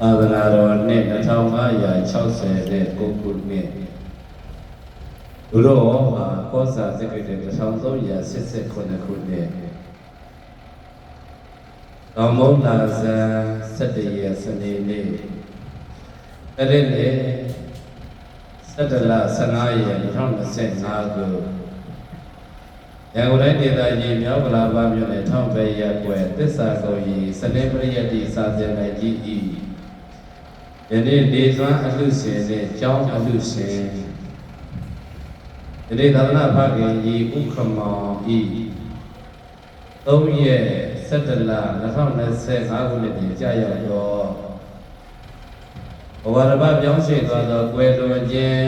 သာသနာတော်နှစ်2560တဲ့ကိုခုနှစ်ဘုရောဟာကောစာစက္ကတဲ့1389ခုနှစ်တော်မုံလာဇန်17ရက်စနေနေ့အဲ့ဒီနေ့17လ15ရက်2025ခုရန်ကုန်တိုင်းဒေသကြီးမြောက်ကလာပါမြို့နယ်ထောင်ပဲရက်ွယ်သစ္စာကုန်ကြီးစနေပရိယတ္တိစာသင်နယ်ကြီးဤ ယနေ့နေစွမ်းအလှရှင်နဲ့ကျောင်းအလှရှင်ယနေ့သာသနာ့ဖခင်ကြီးဥက္ကမောင်ဤ3ရက်17လ2025ခုနှစ်တွင်ကြာရောက်သောဘဝရပပြောင်းရွှေ့သွားသောကွယ်လွန်ခြင်း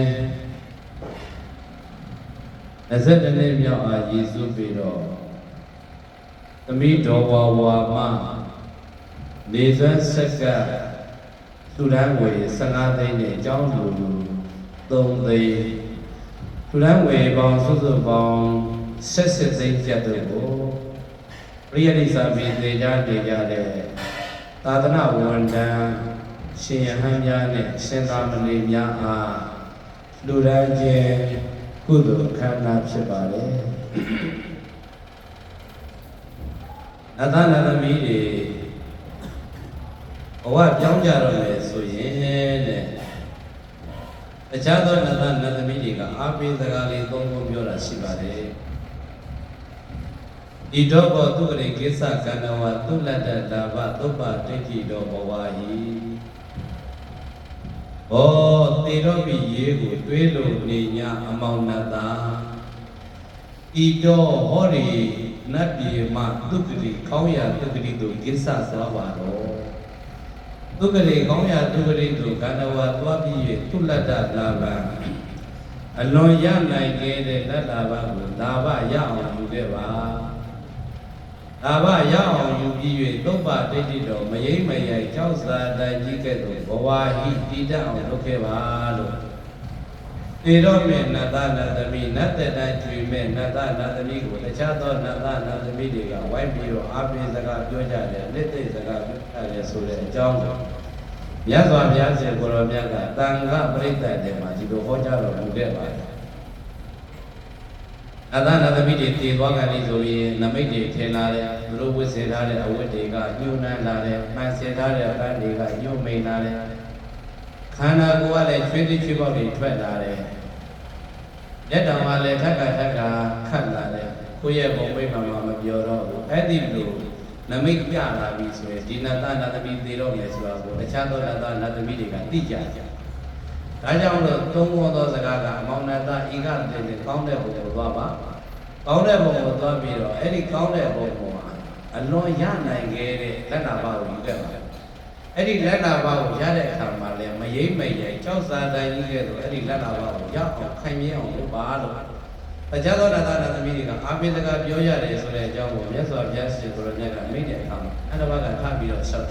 20နှစ်မြောက်အားယေရှုပြီးတော့သမီးတော်ဝါဝါမနေစွမ်းဆက်က သူရန်ဝေ15သိန်းနဲ့အကြောင်းလူ3သိန်းသူရန်ဝေပေါင်းစုစုပေါင်း70သိန်းကျပ်တို့ကိုပရိယတိစာပေသေကြနေကြတဲ့သာသနာဝန်ထမ်းရှင်ယဟန်များနဲ့ရှင်သာမဏေများအားလူရန်ခြင်းကုသိုလ်အခမ်းအနားဖြစ်ပါတယ်။အသနာသမီးတွေဘ ဝပြောင်းကြတော့မယ်ဆိုရင်တဲ့တခြားသောနတ်သားနတ်သမီးတွေကအာပိစကားလေးသုံးခုပြောတာရှိပါတယ်။ဤတော့ဘောသူကလေးကိစ္စကန္နဝသုလတ္တလာဘသုပ္ပတိဋ္ဌိတော်ဘဝဟိ။ဘောတေတော့ပြီရေးကိုတွေးလို့နေ냐အမောင်နတ်သားဤတော့ဟောဒီနတ်ပြည်မှာသူကလေးကောင်းရာသူကလေးတို့ကိစ္စသွားပါတော့။ သူကလေးကောင်းရာသူကလေးတို့ကန္နဝသွားပြီး၍သုလတ္တလာဘအလွန်ရနိုင်ခဲ့တဲ့လက်လာဘကိုဒါဘရအောင်ယူခဲ့ပါ။ဒါဘရအောင်ယူပြီး၍သုပ္ပတိဋ္ဌိတော်မယိမ့်မယိုက်ကြောက်စာတန်ကြီးကဲ့သို့ဘဝဟိတည်တတ်အောင်လုပ်ခဲ့ပါလို့ သေတော့မဲ့နတ်သားနတ်သမီးနတ်တဲ့တိုင်းကျွေမဲ့နတ်သားနတ်သမီးကိုတခြားသောနတ်သားနတ်သမီးတွေကဝိုင်းပြီးတော့အာပိစကားပြောကြတယ်လက်သိစကားပြောကြတယ်ဆိုတဲ့အကြောင်းကိုမြတ်စွာဘုရားရှင်ကိုရောမြတ်ကတန်ခါပရိသတ်တွေမှာဒီလိုဟောကြားတော်မူခဲ့ပါတယ်အသနာသမီးတွေတည်သွားကြပြီဆိုရင်နမိတ်တွေထင်လာတယ်သူတို့ဝတ်ဆင်ထားတဲ့အဝတ်တွေကညှို့နှမ်းလာတယ်ပန်းဆင်ထားတဲ့အပန်းတွေကညှို့မိန်လာတယ်ခန္ဓာကိုယ်ကလည်းချွေးတိချွေးပေါက်တွေထွက်လာတယ် လက်တော်ကလည်းထက်ကထက်ကခတ်လာတယ်ကိုယ့်ရဲ့ဘုံမိတ်မှမပြောတော့ဘူးအဲ့ဒီလိုနမိတ်ပြလာပြီဆိုရင်ဒီနတနာသမီးတည်တော့မယ်ဆိုတာကိုတခြားသောနတနာသမီးတွေကသိကြကြဒါကြောင့်လို့သုံးခေါ်သောစကားကအမောင်နတဤကတည်းကကောင်းတဲ့ဘုံကိုသွားပါကောင်းတဲ့ဘုံကိုသွားပြီးတော့အဲ့ဒီကောင်းတဲ့ဘုံကအလွန်ရနိုင်ခဲ့တဲ့လက်နာပါကိုယူခဲ့ပါ အဲ့ဒီလက်နာပါကိုရတဲ့အခါမှာလည်းမယိမ့်မယိုင်ကြောက်စာတိုင်းကြီးခဲ့တော့အဲ့ဒီလက်နာပါကိုရအောင်ခိုင်မြဲအောင်လုပ်ပါလို့တရားတော်ဒါသနာသမီးတွေကအာပိစကားပြောရတယ်ဆိုတဲ့အကြောင်းကိုမြတ်စွာဘုရားရှင်ကိုရမြတ်ကမိတဲ့အခါမှာအဲ့ဒါဘကထပ်ပြီးတော့ရှောက်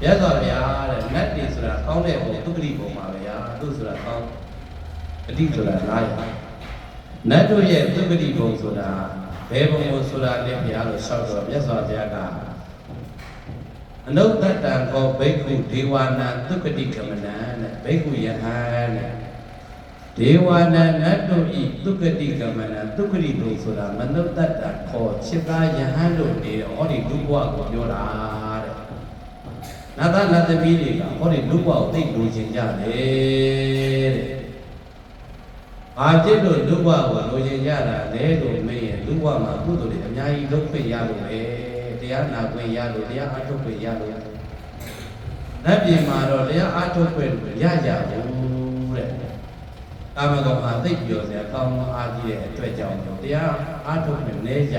မြတ်စွာဘုရားတဲ့နတ်တွေဆိုတာကောင်းတဲ့ဘုံသူတိဘုံမှာပဲရာသူဆိုတာကောင်းအတိဆိုတာလားရနတ်တို့ရဲ့သူတိဘုံဆိုတာဘယ်ဘုံကိုဆိုတာလဲဘုရားလို့ရှောက်တော့မြတ်စွာဘုရားက အနုတ္တတံကောဘိက္ခုဒေဝနာသုကတိကမနံတဲ့ဘိက္ခုယဟန်တဲ့ဒေဝနာနတ်တို့ဤသုကတိကမနံသုကတိဘုံဆိုတာမနုတ္တတံခေါ်จิตသားယဟန်လို့နေတော့ဟောဒီလူဘဝကိုပြောတာတဲ့နတ်သားနတ်သမီးတွေကဟောဒီလူဘဝကိုသိလို့ခြင်းကြတယ်တဲ့ဘာဖြစ်လို့လူဘဝကိုလိုချင်ကြတာလဲလို့မေးရင်လူဘဝမှာကုသိုလ်တွေအများကြီးလုပ်ခွင့်ရလို့ပဲ တရားနာခွင့်ရလို့တရားအားထုတ်ခွင့်ရလို့နတ်ပြည်မှာတော့တရားအားထုတ်ခွင့်ရကြဘူးတဲ့ကာမဂုဏ်မှာသိပြောစရာကောင်းသောအားကြီးတဲ့အတွက်ကြောင့်တရားအားထုတ်ခွင့်နည်းကြ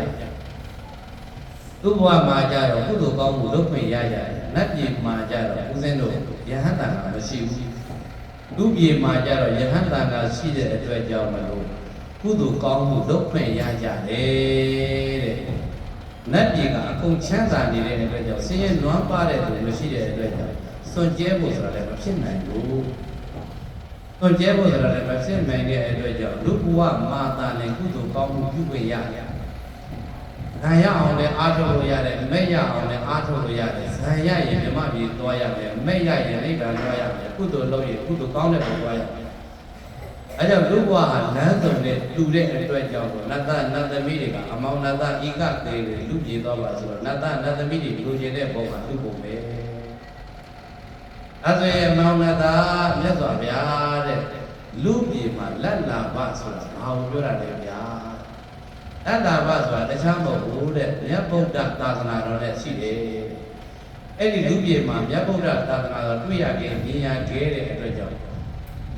သူ့ဘဝမှာကြတော့ကုသိုလ်ကောင်းမှုလုပ်ခွင့်ရကြတယ်နတ်ပြည်မှာကြတော့ဦးဇင်းတို့ယဟန်တန်ကမရှိဘူးလူပြေမှာကြတော့ယဟန်တန်ကရှိတဲ့အတွက်ကြောင့်မလို့ကုသိုလ်ကောင်းမှုလုပ်ခွင့်ရကြတယ်တဲ့ နတ်ပြည်ကအကုန်ချမ်းသာနေတဲ့အတွက်ကြောင့်ဆင်းရဲနွမ်းပါတဲ့သူမရှိတဲ့အတွက်ကြောင့်စွန့်ကြဲဖို့ဆိုတာလည်းမဖြစ်နိုင်ဘူးစွန့်ကြဲဖို့ဆိုတာလည်းမဖြစ်နိုင်တဲ့အတွက်ကြောင့်လူဘဝမာတာနဲ့ကုသိုလ်ကောင်းမှုပြုခွင့်ရရခံရအောင်လည်းအားထုတ်လို့ရတယ်မဲ့ရအောင်လည်းအားထုတ်လို့ရတယ်ဇံရရင်မြမပြည်သွားရမယ်မဲ့ရရင်နိဗ္ဗာန်သွားရမယ်ကုသိုလ်လုပ်ရင်ကုသိုလ်ကောင်းတဲ့ဘုရားရမယ် အဲကြောင့်လူဘဝဟာလမ်းစုံနဲ့တူတဲ့အတွက်ကြောင့်နတ်သားနတ်သမီးတွေကအမောင်နတ်သားဤကသေးတွေလူပြေသွားပါဆိုတော့နတ်သားနတ်သမီးတွေလူကျင်တဲ့ပုံမှာလူပုံပဲအဲဆိုရင်မောင်နတ်သားမြတ်စွာဘုရားတဲ့လူပြေမှာလက်လာပါဆိုတာဘာကိုပြောတာလဲဗျာအတ္တဘဆိုတာတခြားမဟုတ်ဘူးတဲ့မြတ်ဗုဒ္ဓသာသနာတော်နဲ့ရှိတယ်အဲ့ဒီလူပြေမှာမြတ်ဗုဒ္ဓသာသနာတော်တွေ့ရခဲ့မြင်ရခဲ့တဲ့အတွက်ကြောင့်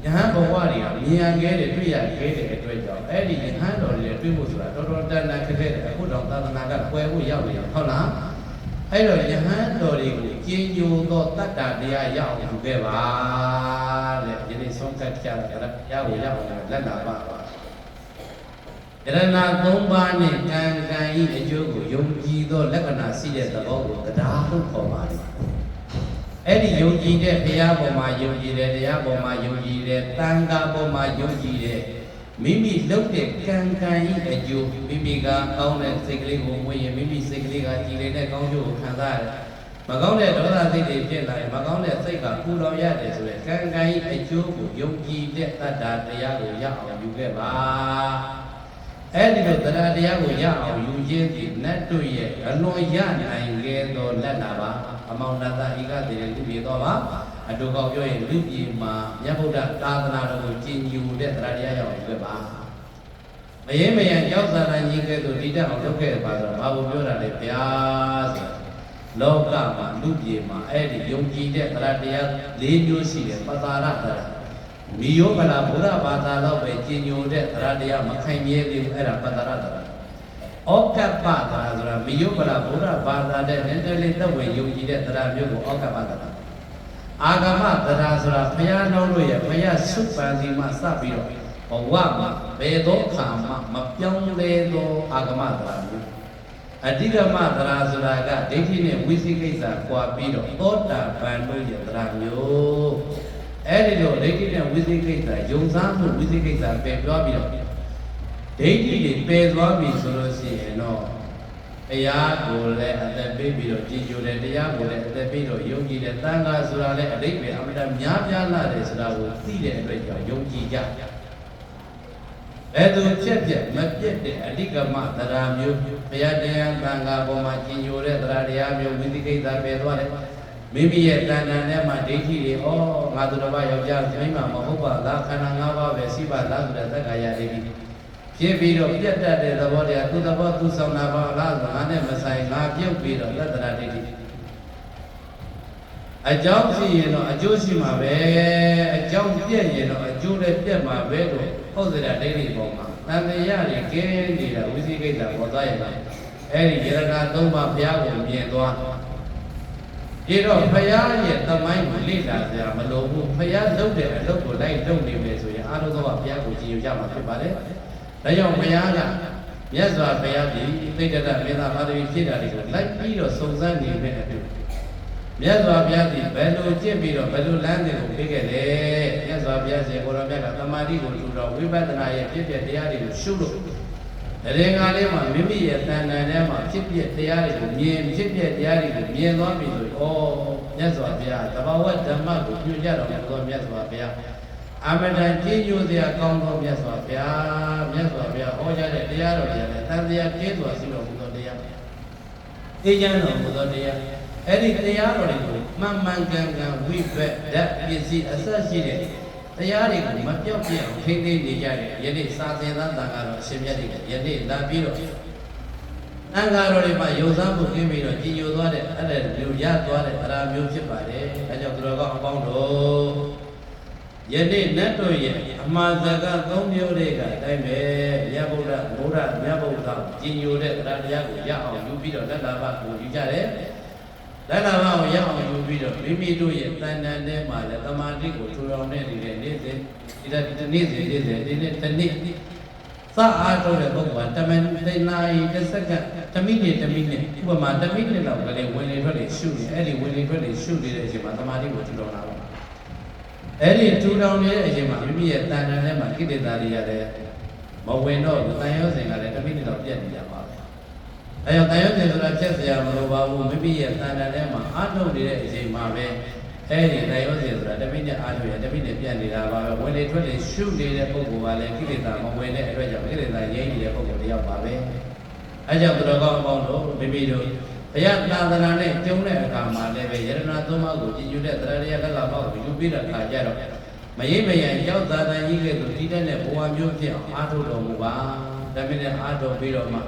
ယဟန်ဘဝတွေကမြင်ရခဲ့တဲ့တွေ့ရခဲ့တဲ့အတွက်ကြောင့်အဲ့ဒီယဟန်တော်တွေတွေ့ဖို့ဆိုတာတော်တော်တန်တန်ခက်ခဲတယ်အခုတော့သာသနာကကွယ်ဖို့ရောက်နေတယ်ဟုတ်လားအဲ့တော့ယဟန်တော်တွေကိုကျင်းညိုသောတတ္တတရားရအောင်ယူခဲ့ပါတဲ့ဒီနေ့ဆုံးဖြတ်ကြတာရအောင်ရအောင်လက်လာပါပါယရဏသုံးပါးနဲ့ကံကံဤအကျိုးကိုယုံကြည်သောလက္ခဏာရှိတဲ့သဘောကိုတရားလို့ခေါ်ပါတယ်။ အဲ့ဒီယုံကြည်တဲ့ဘုရားပေါ်မှာယုံကြည်တယ်တရားပေါ်မှာယုံကြည်တယ်တန်ခါပေါ်မှာယုံကြည်တယ်မိမိလုပ်တဲ့ကံကံဤအကျိုးမိမိကကောင်းတဲ့စိတ်ကလေးကိုဝင်ရင်မိမိစိတ်ကလေးကကြည်နေတဲ့ကောင်းကျိုးကိုခံစားရတယ်။မကောင်းတဲ့ဒေါသစိတ်တွေဖြစ်လာရင်မကောင်းတဲ့စိတ်ကပူလောင်ရတယ်ဆိုရင်ကံကံဤအကျိုးကိုယုံကြည်တဲ့တတ္တာတရားကိုရအောင်ယူခဲ့ပါ။အဲ့ဒီလိုတရားတရားကိုရအောင်ယူခြင်းဒီနတ်တို့ရဲ့အလွန်ရနိုင်ခဲ့သောလက်လာပါအ မောင်နတဧကတည်းလူပြေတော့ပါအတူကောက်ပြောရင်လူပြေမှာမြတ်ဗုဒ္ဓသာသနာတော်ကိုကျင့်ယူတဲ့တရားတရားရအောင်ယူခဲ့ပါမရင်မယံရောက်သာနာကြီးကဲ့သို့တည်တတ်အောင်လုပ်ခဲ့ပါဆိုတော့ဘာကိုပြောတာလဲဗျာဆိုလောကမှာလူပြေမှာအဲ့ဒီယုံကြည်တဲ့တရားတရား၄မျိုးရှိတယ်ပတာရတရားမိယောကလာဘုရားဘာသာတော့ပဲကျင်ညိုတဲ့တရားတရားမခိုင်မြဲသေးဘူးအဲ့ဒါပတ္တရတရား ဩကပ္ပတရားဆိုတာမိယောကလာဘုရားဘာသာတဲ့နည်းနည်းလေးသက်ဝင်ယုံကြည်တဲ့တရားမျိုးကိုဩကပ္ပတရားအာဂမတရားဆိုတာဘုရားတော်တို့ရဲ့ဘုရားစုပန်ဒီမှာစပြီးတော့ဘဝမှာဘယ်သောခါမှမပြောင်းလဲသောအာဂမတရားမျိုးအဓိကမတရားဆိုတာကဒိဋ္ဌိနဲ့ဝိသိကိစ္စကွာပြီးတော့သောတာပန်တို့ရဲ့တရားမျိုးအဲ့ဒီလိုဒိဋ္ဌိနဲ့ဝိသိကိစ္စယုံစားမှုဝိသိကိစ္စပယ်ပြောပြီးတော့ ဒိဋ္ဌိတွေပယ်သွားပြီဆိုလို့ရှိရင်တော့တရားကိုလည်းအသက်ပေးပြီးတော့ကြည်ညိုတယ်တရားကိုလည်းအသက်ပေးတော့ယုံကြည်တယ်တန်ခါဆိုတာလည်းအတိတ်ပဲအမှန်တများပြားလာတယ်ဆိုတာကိုသိတဲ့အတွက်ကြောင့်ယုံကြည်ကြအဲ့သူဖြစ်ဖြစ်မပြတ်တဲ့အဓိကမတရားမျိုးဘုရားတရားတန်ခါပေါ်မှာကြည်ညိုတဲ့တရားတရားမျိုးဝိသိကိစ္စပယ်သွားတယ်မိမိရဲ့တဏ္ဍာနဲ့မှဒိဋ္ဌိတွေဩငါသူတစ်ပါးယောက်ျားမိန်းမမဟုတ်ပါလားခန္ဓာ၅ပါးပဲရှိပါလားဆိုတဲ့သက္ကာယဒိဋ္ဌိ ဖြစ်ပြီးတော့ပြတ်တတ်တဲ့သဘောတရားသူသဘောသူဆောင်တာပါလားဆိုငါနဲ့မဆိုင်ငါပြုတ်ပြီးတော့သတ္တရာဒိဋ္ဌိအကြောင်းရှိရင်တော့အကျိုးရှိမှာပဲအကြောင်းပြည့်ရင်တော့အကျိုးလည်းပြတ်မှာပဲလို့ဟုတ်တဲ့ဒိဋ္ဌိပေါ်မှာတန်တရားတွေကဲနေတာဝိသိကိစ္စပေါ်သွားရင်လည်းအဲ့ဒီယရဏသုံးပါးဘုရားကိုမြင်သွားဒီတော့ဖရာရဲ့သမိုင်းကိုလေ့လာကြမလို့ဘူးဖရာလုပ်တဲ့အလုပ်ကိုလိုက်လုပ်နေမယ်ဆိုရင်အားလုံးသောဘုရားကိုကြည်ယူကြမှာဖြစ်ပါတယ်။ ဒါကြောင့်ဖရာကမြတ်စွာဘုရားကြီးသိတ္တရမေသာပါတိဖြစ်တာတွေကိုလိုက်ပြီးတော့စုံစမ်းနေတဲ့အတူမြတ်စွာဘုရားကြီးဘယ်လိုကြင့်ပြီးတော့ဘယ်လိုလမ်းတွေကိုပေးခဲ့လဲမြတ်စွာဘုရားရှင်ကိုရောမြတ်ကသမာဓိကိုထူတော့ဝိပဿနာရဲ့ဖြစ်ဖြစ်တရားတွေကိုရှုလို့တရင်္ဂါလေးမှာမိမိရဲ့တဏ္ဍာထဲမှာဖြစ်ဖြစ်တရားတွေကိုမြင်ဖြစ်ဖြစ်တရားတွေကိုမြင်သွားပြီဆိုရင်ဩမြတ်စွာဘုရားတဘာဝဓမ္မကိုပြုကြတော်မူသောမြတ်စွာဘုရား အမတန်ကြီးညိုစရာကောင်းသောမြတ်စွာဘုရားမြတ်စွာဘုရားဟောကြားတဲ့တရားတော်တွေလည်းတန်တရားကျင်းစွာရှိတော်မူသောတရားအေးချမ်းတော်မူသောတရားအဲ့ဒီတရားတော်တွေကိုမှန်မှန်ကန်ကန်ဝိဘက်ဓာတ်ပစ္စည်းအဆက်ရှိတဲ့တရားတွေကိုမပြောက်ပြအောင်ထိန်းသိမ်းနေကြတယ်ယနေ့စာသင်သားတန်ခါတော်အရှင်မြတ်တွေယနေ့လာပြီးတော့တန်ခါတော်တွေမှာယုံစားမှုကင်းပြီးတော့ကြည်ညိုသွားတဲ့အဲ့ဒါမျိုးရသွားတဲ့အရာမျိုးဖြစ်ပါတယ်အဲကြောင့်သူတော်ကောင်းအပေါင်းတို့ ယနေ့နတ်တို့ရဲ့အမှားစကားသုံးမျိုးတွေကအတိုင်းပဲမြတ်ဗုဒ္ဓဘုရားမြတ်ဗုဒ္ဓကြည်ညိုတဲ့တရားတရားကိုရအောင်ယူပြီးတော့လက်လာဘကိုယူကြတယ်လက်လာမကိုရအောင်ယူပြီးတော့မိမိတို့ရဲ့တန်တန်ထဲမှာလည်းတမာတိကိုထူထောင်နေနေတဲ့နေ့စဉ်ဒီတဲ့ဒီနေ့စဉ်နေ့စဉ်ဒီနေ့တစ်နေ့စအားထုတ်တဲ့ပုဂ္ဂိုလ်ကတမန်သိနာရီတစ်စက္ကန့်တစ်မိနစ်တစ်မိနစ်ဥပမာတစ်မိနစ်လောက်ကလေးဝင်လေထွက်လေရှုနေအဲ့ဒီဝင်လေထွက်လေရှုနေတဲ့အချိန်မှာတမာတိကိုထူထောင်လာပါ အဲ့ဒီထူထောင်နေတဲ့အချိန်မှာမိမိရဲ့တဏ္ဍာထဲမှာကိတ္တတာတွေရတယ်မဝင်တော့ဘူးတန်ရောစင်ကလည်းတစ်မိနစ်တော့ပြတ်နေကြပါပဲ။အဲကြောင့်တန်ရောစင်ဆိုတာဖြတ်စရာမလိုပါဘူးမိမိရဲ့တဏ္ဍာထဲမှာအာထုတ်နေတဲ့အချိန်မှာပဲအဲဒီတန်ရောစင်ဆိုတာတစ်မိနစ်အာထုတ်ရတစ်မိနစ်ပြတ်နေတာပါပဲဝင်လေထွက်လေရှုနေတဲ့ပုဂ္ဂိုလ်ကလည်းကိတ္တတာမဝင်တဲ့အတွက်ကြောင့်ကိတ္တတာရင်းနေတဲ့ပုဂ္ဂိုလ်တယောက်ပါပဲ။အဲကြောင့်သူတော်ကောင်းအပေါင်းတို့မိမိတို့ ဘုရားသာသနာနဲ့ကျုံတဲ့အခါမှာလည်းပဲယရဏသုံးပါးကိုကြည်ညိုတဲ့တရားရလက်လာပေါက်ကိုယူပြီးတဲ့အခါကျတော့မရိပ်မယံရောက်သာသန်ကြီးကဲ့သို့တည်တဲ့ဘဝမျိုးဖြစ်အောင်အားထုတ်တော်မူပါဒါမင်းနဲ့အားထုတ်ပြီးတော့မှ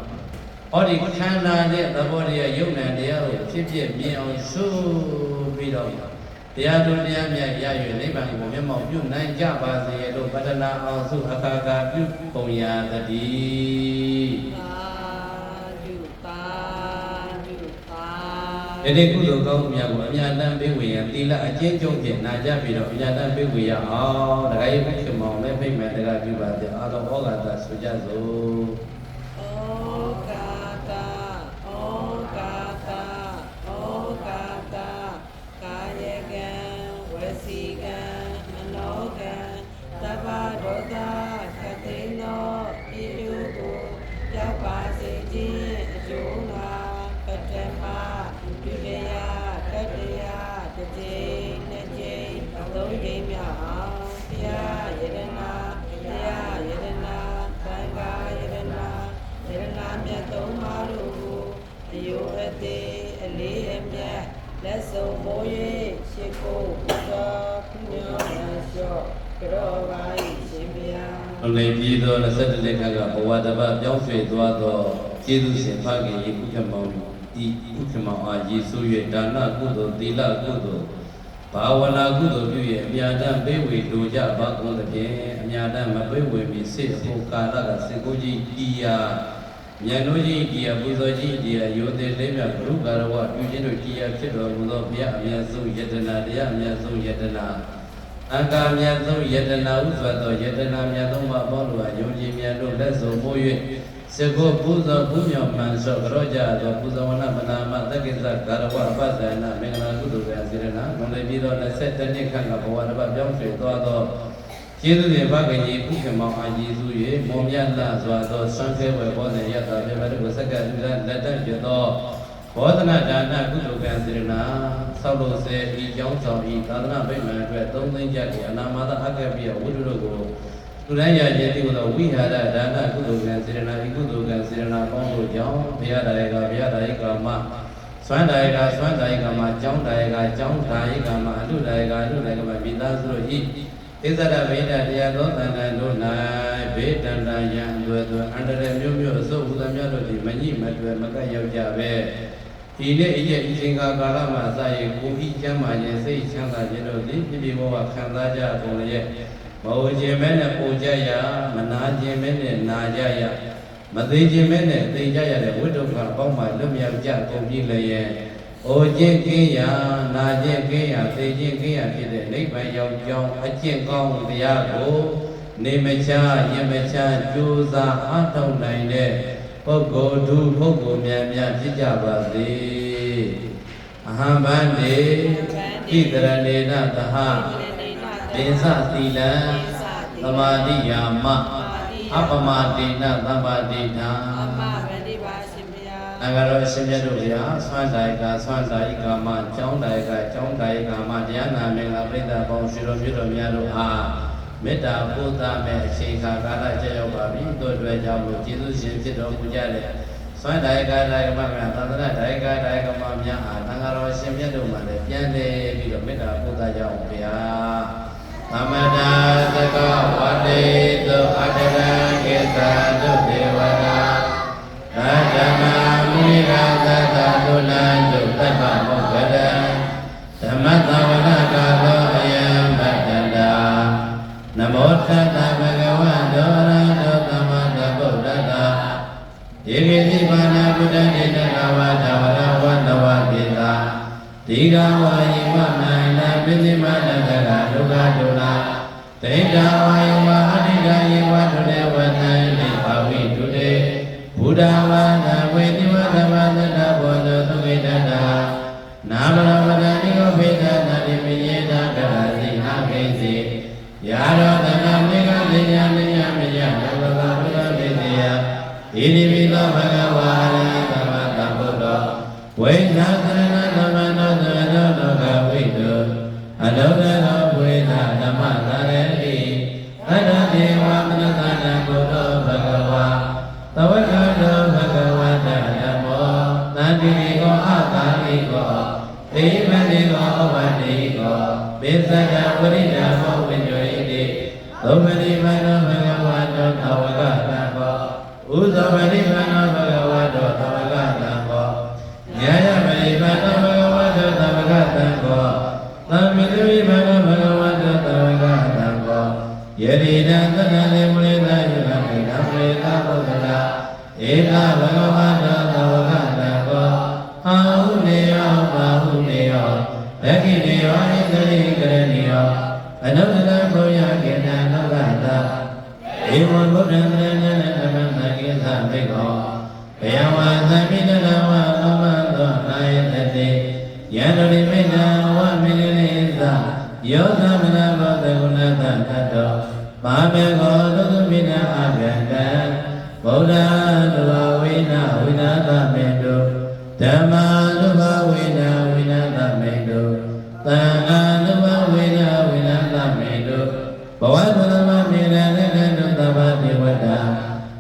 ဟောဒီခန္ဓာနဲ့သဘောတရားယုံနံတရားကိုဖြစ်ဖြစ်မြင်အောင်ရှုပြီးတော့တရားတော်တရားမြတ်ရ၍နိဗ္ဗာန်ကိုမျက်မှောက်ပြုနိုင်ကြပါစေလို့ပတ္တနာအောင်စုအခါခါပြုပုံရာတတိ ဒီနေ့ကုသိုလ်ကောင်းမှုများကိုအမြတ်တမ်းပေးဝေရန်သီလအကျဉ်းချုပ်ဖြင့်နာကြပြီးတော့အမြတ်တမ်းပေးဝေရအောင်တခါရေးဖိတ်ချမောင်လည်းဖိတ်မယ်တခါပြုပါစေအားလုံးဩဃာတဆိုကြစို့ မ်သုံးကြိမ်မြောက်အောင်ဘုရားယရနာဘုရားယရနာသံဃာယရနာယရနာမြတ်သုံးပါးတို့ကိုအယုအသေးအလေးအမြတ်လက်ဆုံးမိုး၍ရှိခိုးပူဇော်ပူညောရသောကြောပါ၏ရှင်ဗျာအလင်းပြီးသော21နှစ်ခန့်ကဘဝတစ်ပတ်ပြောင်းရွှေ့သွားသောကျေးဇူးရှင်ဖခင်ယေခုခမောင်ဒီခုခမောင်အားယေရှုရဲ့ဒါနကုသိုလ်သီလကုသိုလ် ဘာဝနာကုသိုလ်ပြုရဲ့အမြတ်တမ်းပေးဝေလိုကြပါကုန်သဖြင့်အမြတ်တမ်းမပေးဝေမီစေအဖို့ကာလကစေကိုကြီးတီယာမြတ်တို့ကြီးတီယာပူဇော်ကြီးတီယာယောသေးလေးမြတ်ဘုရုကာရဝပြုခြင်းတို့တီယာဖြစ်တော်မူသောဘုရားအမြတ်ဆုံးယတနာတရားအမြတ်ဆုံးယတနာအင်္ဂါမြတ်သောယတနာဥစွာသောယတနာမြတ်သောမဘောလိုအယုံကြည်မြတ်တို့လက်စုံမိုး၍ စေကိုပူဇော်ပူမြော်မှန်သောကြောကြသောပူဇော်ဝနမနာမသက္ကိစ္စကာရဝပပဇာနာမင်္ဂလာကုသိုလ်ရာစေရနာမွန်လေပြီးသော20နှစ်ခန့်ကဘဝတစ်ပတ်ပြောင်းရွှေ့သွားသောကျေးဇူးရှင်ဘဂကြီးဥက္ကမောင်အာကြီးစု၍မောမြတ်လာစွာသောစံခဲဝယ်ဘောဇင်ရတာပြမတုကိုစက္ကလူလက်လက်တတ်ပြသောဘောဓနာဒါနကုသိုလ်ကံစေရနာဆောက်လို့စေဤကြောင်းဆောင်ဤသာသနာ့ဗိမာန်အတွက်သုံးသိန်းကျပ်ကိုအနာမသာအကပ်ပြီးဝိတုတို့ကို သူတိုင်းရခြင်းတိဟုသောဝိဟာရဒါနကုသိုလ်ကံစေရနာဤကုသိုလ်ကံစေရနာပေါင်းတို့ကြောင့်ဘုရားတရားကဘုရားတရားကမသွမ်းတရားကသွမ်းတရားကမကျောင်းတရားကကျောင်းတရားကမအထုတရားကအထုတရားကမမိသားစုတို့ဤဣဇရဗေဒတရားသောတန်တန်တို့၌ဘေးတန်တန်ရန်အလွယ်သွအန္တရာယ်မျိုးမျိုးအစုပ်ဟူသမျှတို့သည်မညိမတွယ်မကပ်ရောက်ကြပဲဒီနေ့အရဲ့အချိန်ကာကာလမှာအစရေကိုဤချမ်းသာခြင်းစိတ်ချမ်းသာခြင်းတို့သည်ပြပြဘဝခံစားကြကုန်ရဲ့ မဟုတ်ခြင်းမဲနဲ့ပူကြရမနာခြင်းမဲနဲ့နာကြရမသေးခြင်းမဲနဲ့သိကြရတဲ့ဝိတ္တုကအပေါင်းမှလွတ်မြောက်ကြကုန်ပြီလည်းရဲ့အိုခြင်းကင်းရာနာခြင်းကင်းရာသိခြင်းကင်းရာဖြစ်တဲ့နိဗ္ဗာန်ရောက်ကြောင်းအကျင့်ကောင်းတရားကိုနေမချာရင်မချာကြိုးစားအားထုတ်နိုင်တဲ့ပုဂ္ဂိုလ်သူပုဂ္ဂိုလ်များများဖြစ်ကြပါစေအဟံဗန္တိဣတရဏေနသဟ ဒေသသီလံသမာတိယာမအပမတေနသဗ္ဗတိတာအမဗန္ဒီပါရှင်ဗျာအင်္ဂါတော်အရှင်မြတ်တို့ဗျာဆွမ်းတိုင်ကဆွမ်းတိုင်ကာမကျောင်းတိုင်ကကျောင်းတိုင်ကာမတရားနာမင်္ဂလာပြိဿပေါင်းရှင်တော်မြတ်တော်များတို့အားမေတ္တာပို့သမဲ့အချိန်ခါကာလကြောက်ရောက်ပါပြီတို့အတွက်ကြောင့်လို့ကျေးဇူးရှင်ဖြစ်တော်မူကြတဲ့သွမ်းတိုင်ကတိုင်ကမကသန္တနာတိုင်ကတိုင်ကမများအားသံဃာတော်ရှင်မြတ်တို့မှလည်းပြန်လေပြီးတော့မေတ္တာပို့သကြအောင်ဗျာ သမတာသကဝတိတောအတရံကေသာတုဒေဝတာသာဓမ္မမုနိရာသတ္တသုလံတုတပ္ပမောဂရံဓမ္မသဝရကာလောအယံဗတ္တန္တာနမောတတ္တဗဂဝတောရဟတောသမ္မာသမ္ဗုဒ္ဓတ္တယေကေတိပါဏဗုဒ္ဓတေနကဝါဒဝရဝနဝကေတာဒီကဝါယိမမန္တပိသိမနတက ဒုက္ခဒုလာဒိဋ္ဌဝါယဝအနိကယေဝဒုတေဝတံလိဘာဝိဒုတေဘုဒ္ဓဝါဒဝေတိဝသဗ္ဗသတ္တဘောဓသုဝိတတနာမရဝဒနိယောဖေသနာတိမိယေတာကရစီဟာခိစီယာရောတနာမေကလိညာလိညာမယဘဂဝါဘုရားမေတ္တယဣတိပိသောဘဂဝါရသမတဝိနာသရဏသမနောသရဏလောကဝိတုအနုတ္တရော ဝိနာဓမ္မသာရတိအတ္တဒေဝမနသနာဘုရောဘဂဝါသဝကတောဘဂဝတဓမ္မောသန္တိကောအတာလိကောဒေဝတိကောဩဝတိကောပိသကဝရိဒမောဝိညွေတိသုမတိမနောဘဂဝတောသဝကတံဘောဥဇဝတိမနော ယတိတံသက္ကလေမုလေသယုဂမေဓမ္မေသာဘုဒ္ဓလာဧကဘဂဝတောသဗ္ဗကတံကောအာဟုနေယောပါဟုနေယောဒက္ခိနေယောဣန္ဒရိကရဏီယောအနုတ္တဘုရားကေနနောကတာဧဝံဗုဒ္ဓံတရဏံဓမ္မံသကိသမေကောဘယဝသမိတရဝအမသောအာယတတိယန္တရိမိတဝမိလိလိသယောသမနဘောတကုဏတတတော ပါမေကောသုသမိတအဗျံတံဗုဒ္ဓတဝဝိနဝိနာသမေတုဓမ္မာနုဘဝိနဝိနာသမေတုသံဃာနုဘဝိနဝိနာသမေတုဘဝသုသမမေရဏကတုသဗ္ဗတိဝတ္တာ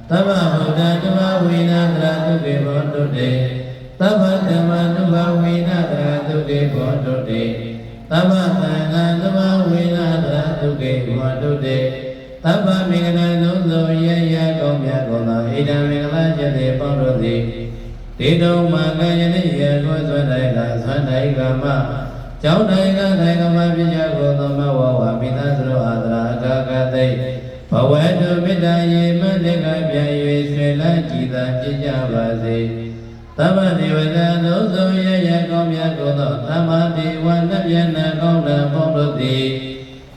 သဗ္ဗဗုဒ္ဓဓမ္မဝိနာတရာတုကေဘောတုတေသဗ္ဗဓမ္မနုဘဝိနာတရာတုကေဘောတုတေသဗ္ဗသံဃာဓမ္မဝိနာတရာတုကေဘောတုတေ သဗ္ဗမင်္ဂလာလုံးစုံရရကောင်းမြတ်ကုန်သောဣဒံမင်္ဂလာကျက်တေပေါင်းတို့သည်တေတုံမကယနေ့ရကိုသွတ်တိုင်ကသွတ်တိုင်ကမကျောင်းတိုင်ကတိုင်ကမပြကြကုန်သောမဝဝမိသားစုအာသရာအကာကသိဘဝတုမေတ္တာယေမတေကပြန်၍ဆွေလန်းကြည်သာပြည့်ကြပါစေသမ္မာဒေဝတာသို့သောရရကောင်းမြတ်ကုန်သောသမ္မာဒေဝနတ်မြတ်နာကောင်းတံပေါင်းတို့သည်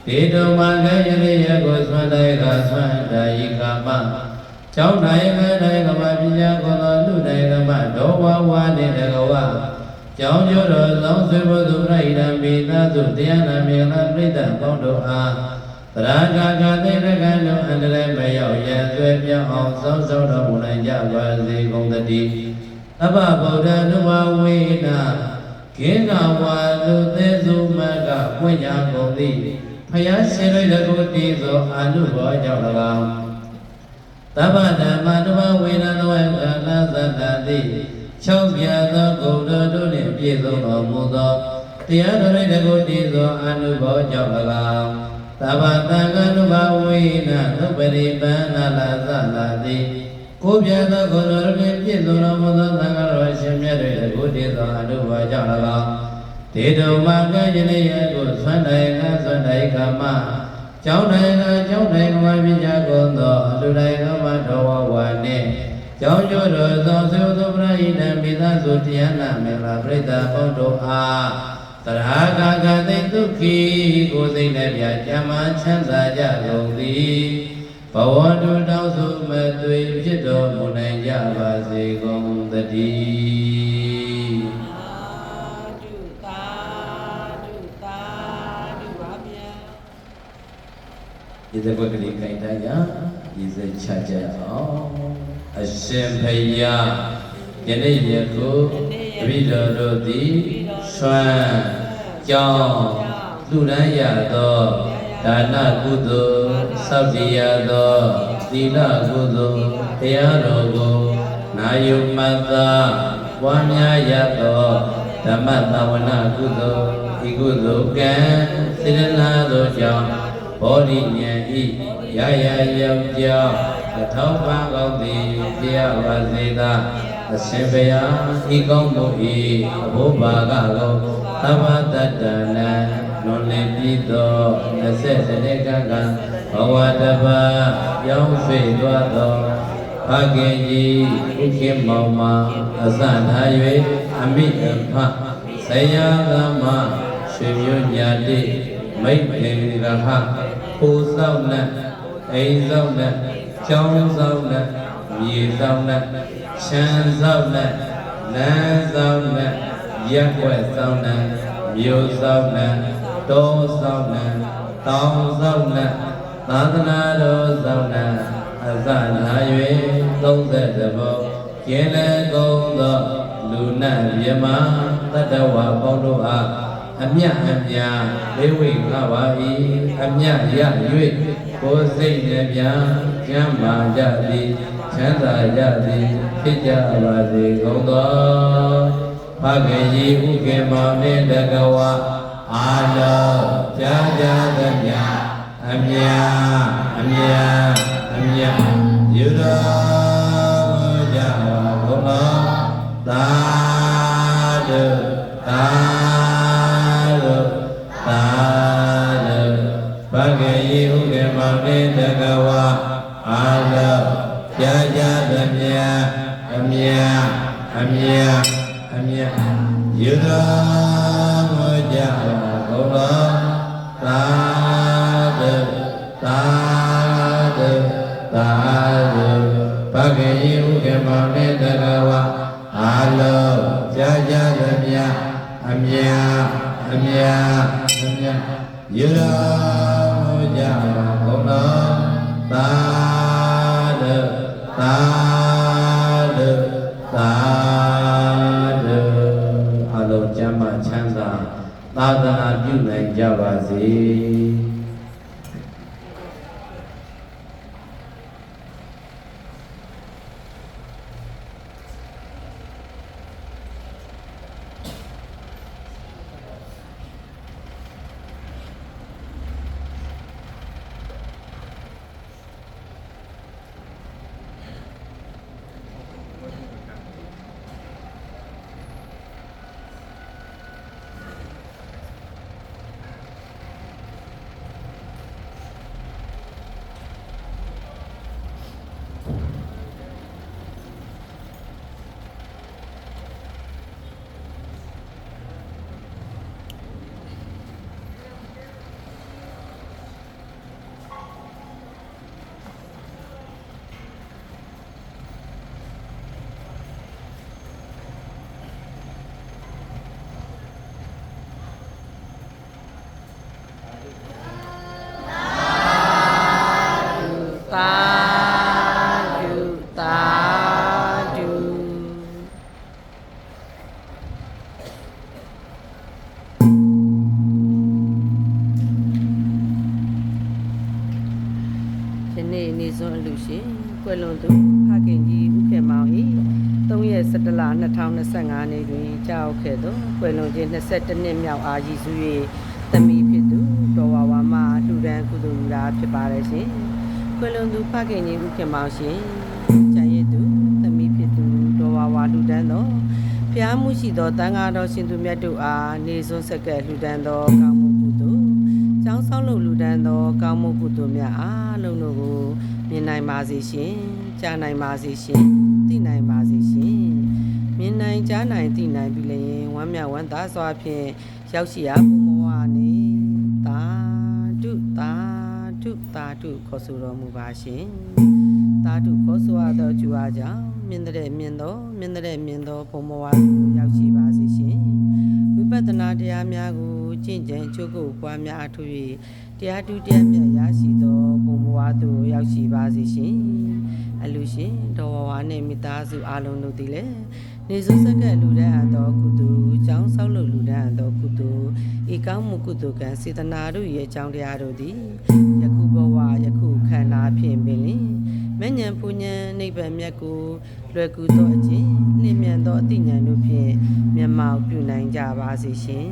ဒေတုမာကယရိယကိုသွန်တိုင်ကသွန်တိုင်ကာမကျောင်းတိုင်ကတိုင်ကမပြညာကုန်သောလူတိုင်ကမဒောဝဝါနေတကဝကျောင်းကျော်တော်သောဆွေဘုသူပရိဒံမိသားစုတရားနာမေလာပြိတ္တပေါင်းတို့အားသရဂါဂသေရကံတို့အန္တရာယ်မရောက်ရန်သွဲပြောင်းအောင်စောင့်ရှောက်တော်မူနိုင်ကြပါစေကုန်သတည်းအဘဗုဒ္ဓနုဝဝေနာကေကဝါလူသေးစုမကပွင့်ညာကုန်သည် ဖယားရှင်ရိတကုတိသောအာနုဘောကြောင့်၎င်းသဗ္ဗဓမ္မနုဝဝေနာနဝေကနာသတ္တတိ၆ပြသောဂုဏ်တော်တို့နှင့်ပြည့်စုံတော်မူသောတရားတော်ရိတကုတိသောအာနုဘောကြောင့်၎င်းသဗ္ဗတံဃာနုဘဝိနသုပရိပန္နလာသလာတိကိုပြတ်သောကိုယ်တော်ဖြင့်ပြည့်စုံတော်မူသောသံဃာတော်ရှင်မြတ်တွေတကုတည်သောအနုဘဝကြောင့်၎င်းဒေတုံမကယနေ့ရကိုသွန်တိုင်ကသွန် တိုင်ကမကျောင်းတိုင်ကကျောင်းတိုင်ကမပြကြကုန်သောအလူတိုင်ကမတော်ဝဝနှင့်ကျောင်းကျော်တော်သောသေဝသောပရိဒံမိသားစုတရားနာမေလာပြိတ္တာပေါင်းတို့အားတရာဂဂသိဒုက္ခိကိုသိတဲ့ပြကျမ်းမာချမ်းသာကြကုန်သည်ဘဝတုတောင်းစုမသွေဖြစ်တော်မူနိုင်ကြပါစေကုန်သတည်း ဒီစကွက်ကလေးခိုင်တိုင်းရဒီစချကြအောင်အရှင်ဖယားယနေ့ယခုတပိတော်တို့သည်ဆွမ်းကြောင်းလူရန်ရသောဒါနကုသိုလ်စောင့်တည်ရသောသီလကုသိုလ်တရားတော်ကိုနာယုမတ္တပွားများရသောဓမ္မသဝနာကုသိုလ်ဤကုသိုလ်ကံစေတနာသောကြောင့် ဘောဓိဉာဏ်ဤရာရာရောက်ကြောင်းအထောက်ပံ့ကောင်းသည်တရားပါစေသာအရှင်ဘုရားဤကောင်းမှုဤအဘိုးဘာကကောသဗ္ဗတတ္တနာလွန်လည်ပြီးသောအဆက်စနေကကဘဝတပါပြောင်းရွှေ့သွားသောဖခင်ကြီးဥခင်မောင်မအစထား၍အမိအဖဆရာသမရွှေမျိုးညာတိမိတ်ပင်ရဟ ပူဆောင်နဲ့အိမ်ဆောင်နဲ့ကျောင်းဆောင်နဲ့မြေဆောင်နဲ့ချမ်းဆောင်နဲ့လမ်းဆောင်နဲ့ရက်ွက်ဆောင်နဲ့မြို့ဆောင်နဲ့တောဆောင်နဲ့တောင်ဆောင်နဲ့သာသနာတော်ဆောင်နဲ့အစနာ၍30ဘောကျင်းလဲကုန်သောလူလူနတ်မြမတတ္တဝါပေါင်းတို့အား အမြတ်အမြတ်လေးဝိငါပါ၏အမြတ်ရ၍ကိုယ်စိတ်နှပြကျမ်းမာကြသည်ချမ်းသာကြသည်ဖြစ်ကြပါစေကုန်သောဖခင်ကြီးဥကေမောင်နှင့်တကဝါအာလောကြာကြာသမျှအမြတ်အမြတ်အမြတ်ယူတော် မြတ်အမြတ်အမြတ်ယူတော်ကြပါကုန်သောသာဓုသာဓုသာဓုဘဂေယဥကေမောင်နှင့်တကဝါအာလောကြာကြာသမျှအမြတ်အမြတ်အမြတ်ယူတော်ကြပါကုန်သောသာဓုသာ သာသနာပြုနိုင်ကြပါစေ စွန်းအလူရှင်ကွယ်လွန်သူဖခင်ကြီးဦးခေမောင်၏3ရက်17လ2025နေ့တွင်ကြောက်ခဲ့သောကွယ်လွန်ခြင်း22နှစ်မြောက်အာရည်စု၍သမီးဖြစ်သူတော်ဝါဝါမလူဒန်းကုသိုလ်လူသားဖြစ်ပါတယ်ရှင်ကွယ်လွန်သူဖခင်ကြီးဦးခေမောင်ရှင်ကျန်ရည်သူသမီးဖြစ်သူတော်ဝါဝါလူဒန်းသောဖျားမှုရှိသောတန်ဃာတော်ရှင်သူမြတ်တို့အားနေစွန်းဆက်ကဲလူဒန်းသောကောင်းမှုကုသိုလ်ကျောင်းဆောက်လုပ်လူဒန်းသောကောင်းမှုကုသိုလ်များအားလုံးတို့ကို မြင်နိုင်ပါစေရှင်ကြားနိုင်ပါစေရှင်သိနိုင်ပါစေရှင်မြင်နိုင်ကြားနိုင်သိနိုင်ပြီလျင်ဝမ်းမြောက်ဝမ်းသာစွာဖြင့်ရောက်ရှိရာဘုံဘဝနေသာဓုသာဓုသာဓုခေါ်ဆိုတော်မူပါရှင်သာဓုခေါ်ဆိုရသောကျူအားကြောင့်မြင်တဲ့မြင်သောမြင်တဲ့မြင်သောဘုံဘဝသို့ရောက်ရှိပါစေရှင်ဝိပဿနာတရားများကိုကျင့်ကြံကြိုးကိုပွားများအထူး၍တရားတူတရားမြတ်ရရှိသောဘုံဘ ဝသို့ရောက်ရှိပါစေရှင်အလူရှင်တော်ဝဝနှင့်မိသားစုအလုံးတို့သည်လည်းနေစုစက္ကလူဒန်းအပ်သောကုသိုလ်ကျောင်းဆောက်လုပ်လူဒန်းအပ်သောကုသိုလ်ဤကောင်းမှုကုသိုလ်ကံစေတနာတို့ရဲ့အကြောင်းတရားတို့သည်ယခုဘဝယခုခန္ဓာဖြင့်ပင်လင်မဉ္ဇဉ်ပူဉ္ဇဉ်နိဗ္ဗာန်မြတ်ကိုလွယ်ကူသောအခြင်းလင်းမြန်သောအသိဉာဏ်တို့ဖြင့်မျက်မှောက်ပြုနိုင်ကြပါစေရှင်